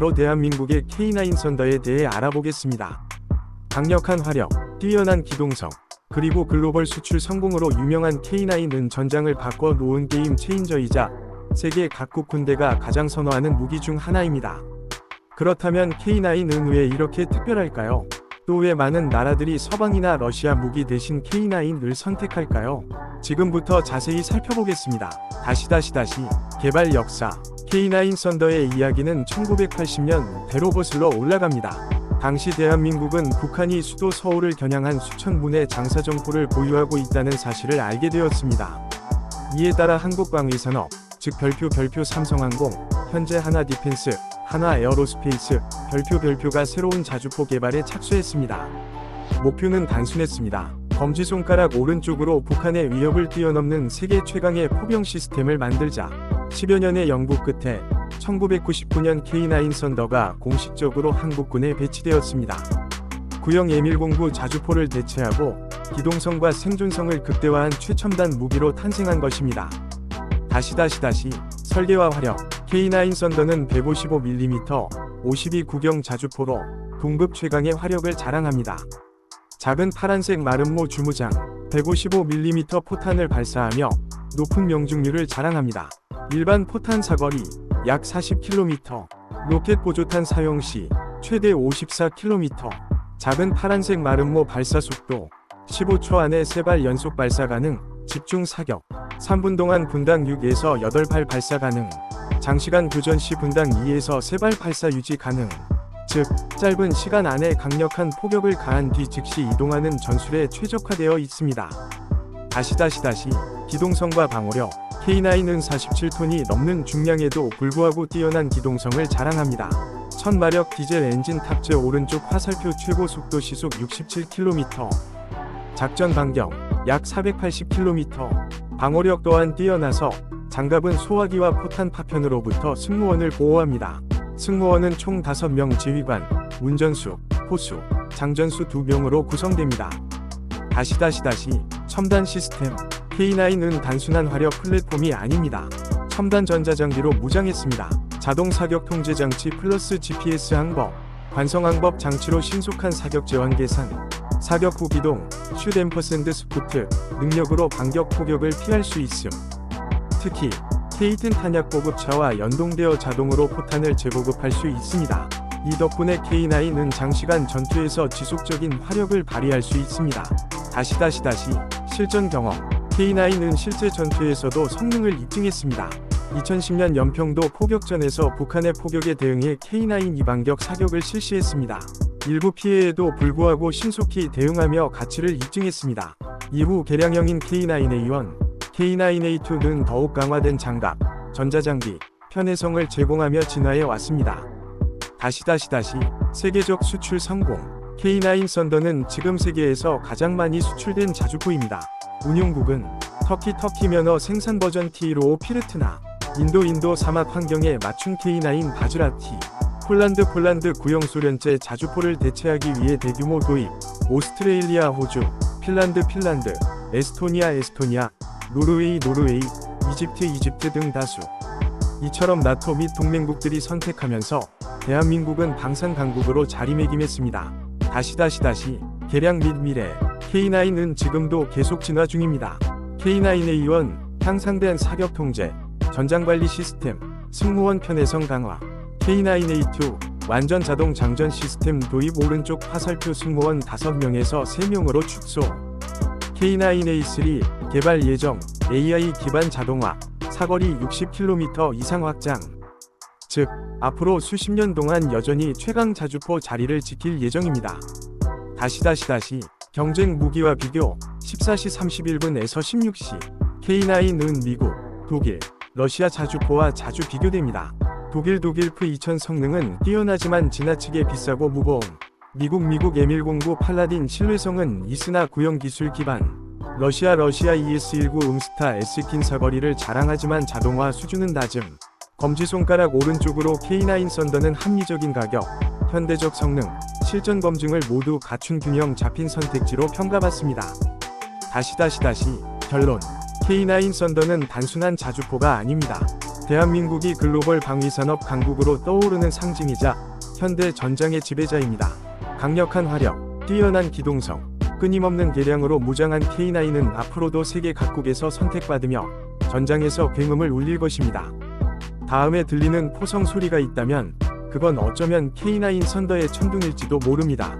바로 대한민국의 K9 썬더에 대해 알아보겠습니다. 강력한 화력, 뛰어난 기동성, 그리고 글로벌 수출 성공으로 유명한 K9은 전장을 바꿔 놓은 게임 체인저이자 세계 각국 군대가 가장 선호하는 무기 중 하나입니다. 그렇다면 K9은 왜 이렇게 특별할까요? 또 왜 많은 나라들이 서방이나 러시아 무기 대신 K9을 선택할까요? 지금부터 자세히 살펴보겠습니다. 다시 다시 다시 개발 역사 K9 썬더의 이야기는 1980년 대로봇으로 올라갑니다. 당시 대한민국은 북한이 수도 서울을 겨냥한 수천 문의 장사정포를 보유하고 있다는 사실을 알게 되었습니다. 이에 따라 한국광위산업, 즉 별표 별표 삼성항공, 현재 하나 디펜스, 하나 에어로스페이스, 별표 별표가 새로운 자주포 개발에 착수했습니다. 목표는 단순했습니다. 검지손가락 오른쪽으로 북한의 위협을 뛰어넘는 세계 최강의 포병 시스템을 만들자. 10여 년의 연구 끝에 1999년 K9 썬더가 공식적으로 한국군에 배치되었습니다. 구형 예밀공구 자주포를 대체하고 기동성과 생존성을 극대화한 최첨단 무기로 탄생한 것입니다. 다시 다시 다시 설계와 화력 K9 썬더는 155mm 52 구경 자주포로 동급 최강의 화력을 자랑합니다. 작은 파란색 마름모 주무장 155mm 포탄을 발사하며 높은 명중률을 자랑합니다. 일반 포탄 사거리 약 40km, 로켓 보조탄 사용 시 최대 54km, 작은 파란색 마름모 발사 속도 15초 안에 3발 연속 발사 가능, 집중 사격, 3분 동안 분당 6에서 8발 발사 가능, 장시간 교전 시 분당 2에서 3발 발사 유지 가능. 즉, 짧은 시간 안에 강력한 포격을 가한 뒤 즉시 이동하는 전술에 최적화되어 있습니다. 다시 다시 다시 기동성과 방어력 K9은 47톤이 넘는 중량에도 불구하고 뛰어난 기동성을 자랑합니다. 1000마력 디젤 엔진 탑재 오른쪽 화살표 최고 속도 시속 67km 작전 반경 약 480km 방어력 또한 뛰어나서 장갑은 소화기와 포탄 파편으로부터 승무원을 보호합니다. 승무원은 총 5명 지휘관, 운전수, 포수, 장전수 2명으로 구성됩니다. 다시 다시 다시 첨단 시스템 K9은 단순한 화력 플랫폼이 아닙니다. 첨단 전자장비로 무장했습니다. 자동 사격 통제 장치 플러스 GPS 항법, 관성 항법 장치로 신속한 사격 제원 계산, 사격 후 기동, 슛 앰퍼샌드 스푸트 능력으로 반격 포격을 피할 수 있음. 특히 K10 탄약 보급차와 연동되어 자동으로 포탄을 재보급할 수 있습니다. 이 덕분에 K9은 장시간 전투에서 지속적인 화력을 발휘할 수 있습니다. 다시 다시 다시 실전 경험 K9은 실제 전투에서도 성능을 입증했습니다. 2010년 연평도 포격전에서 북한의 포격에 대응해 K9 이반격 사격을 실시했습니다. 일부 피해에도 불구하고 신속히 대응하며 가치를 입증했습니다. 이후 개량형인 K9A1, K9A2는 더욱 강화된 장갑, 전자장비, 편의성을 제공하며 진화해 왔습니다. 다시 다시 다시 세계적 수출 성공 K9 썬더는 지금 세계에서 가장 많이 수출된 자주포입니다. 운용국은 터키 터키 면허 생산 버전 T15 피르트나 인도 인도 사막 환경에 맞춘 K9 바즈라티 폴란드 폴란드 구형 소련제 자주포를 대체하기 위해 대규모 도입 오스트레일리아 호주 핀란드 핀란드 에스토니아 에스토니아 노르웨이 노르웨이 이집트 이집트 등 다수 이처럼 나토 및 동맹국들이 선택하면서 대한민국은 방산 강국으로 자리매김했습니다. 다시 다시 다시 개량 및 미래 K9은 지금도 계속 진화 중입니다. K9A1 향상된 사격 통제, 전장 관리 시스템, 승무원 편의성 강화. K9A2 완전 자동 장전 시스템 도입 오른쪽 화살표 승무원 5명에서 3명으로 축소. K9A3 개발 예정 AI 기반 자동화 사거리 60km 이상 확장. 즉, 앞으로 수십 년 동안 여전히 최강 자주포 자리를 지킬 예정입니다. 다시 다시 다시 경쟁 무기와 비교 14시 31분에서 16시 K9은 미국, 독일, 러시아 자주포와 자주 비교됩니다. 독일 독일프 2000 성능은 뛰어나지만 지나치게 비싸고 무거움. 미국 미국 M109 팔라딘 신뢰성은 있으나 구형 기술 기반. 러시아 러시아 ES19 음스타 S킨 사거리를 자랑하지만 자동화 수준은 낮음. 검지손가락 오른쪽으로 K9 썬더는 합리적인 가격, 현대적 성능, 실전 검증을 모두 갖춘 균형 잡힌 선택지로 평가받습니다. 다시 다시 다시 결론 K9 썬더는 단순한 자주포가 아닙니다. 대한민국이 글로벌 방위산업 강국으로 떠오르는 상징이자 현대 전장의 지배자입니다. 강력한 화력, 뛰어난 기동성, 끊임없는 개량으로 무장한 K9은 앞으로도 세계 각국에서 선택받으며 전장에서 굉음을 울릴 것입니다. 다음에 들리는 포성 소리가 있다면 그건 어쩌면 K9 선더의 천둥일지도 모릅니다.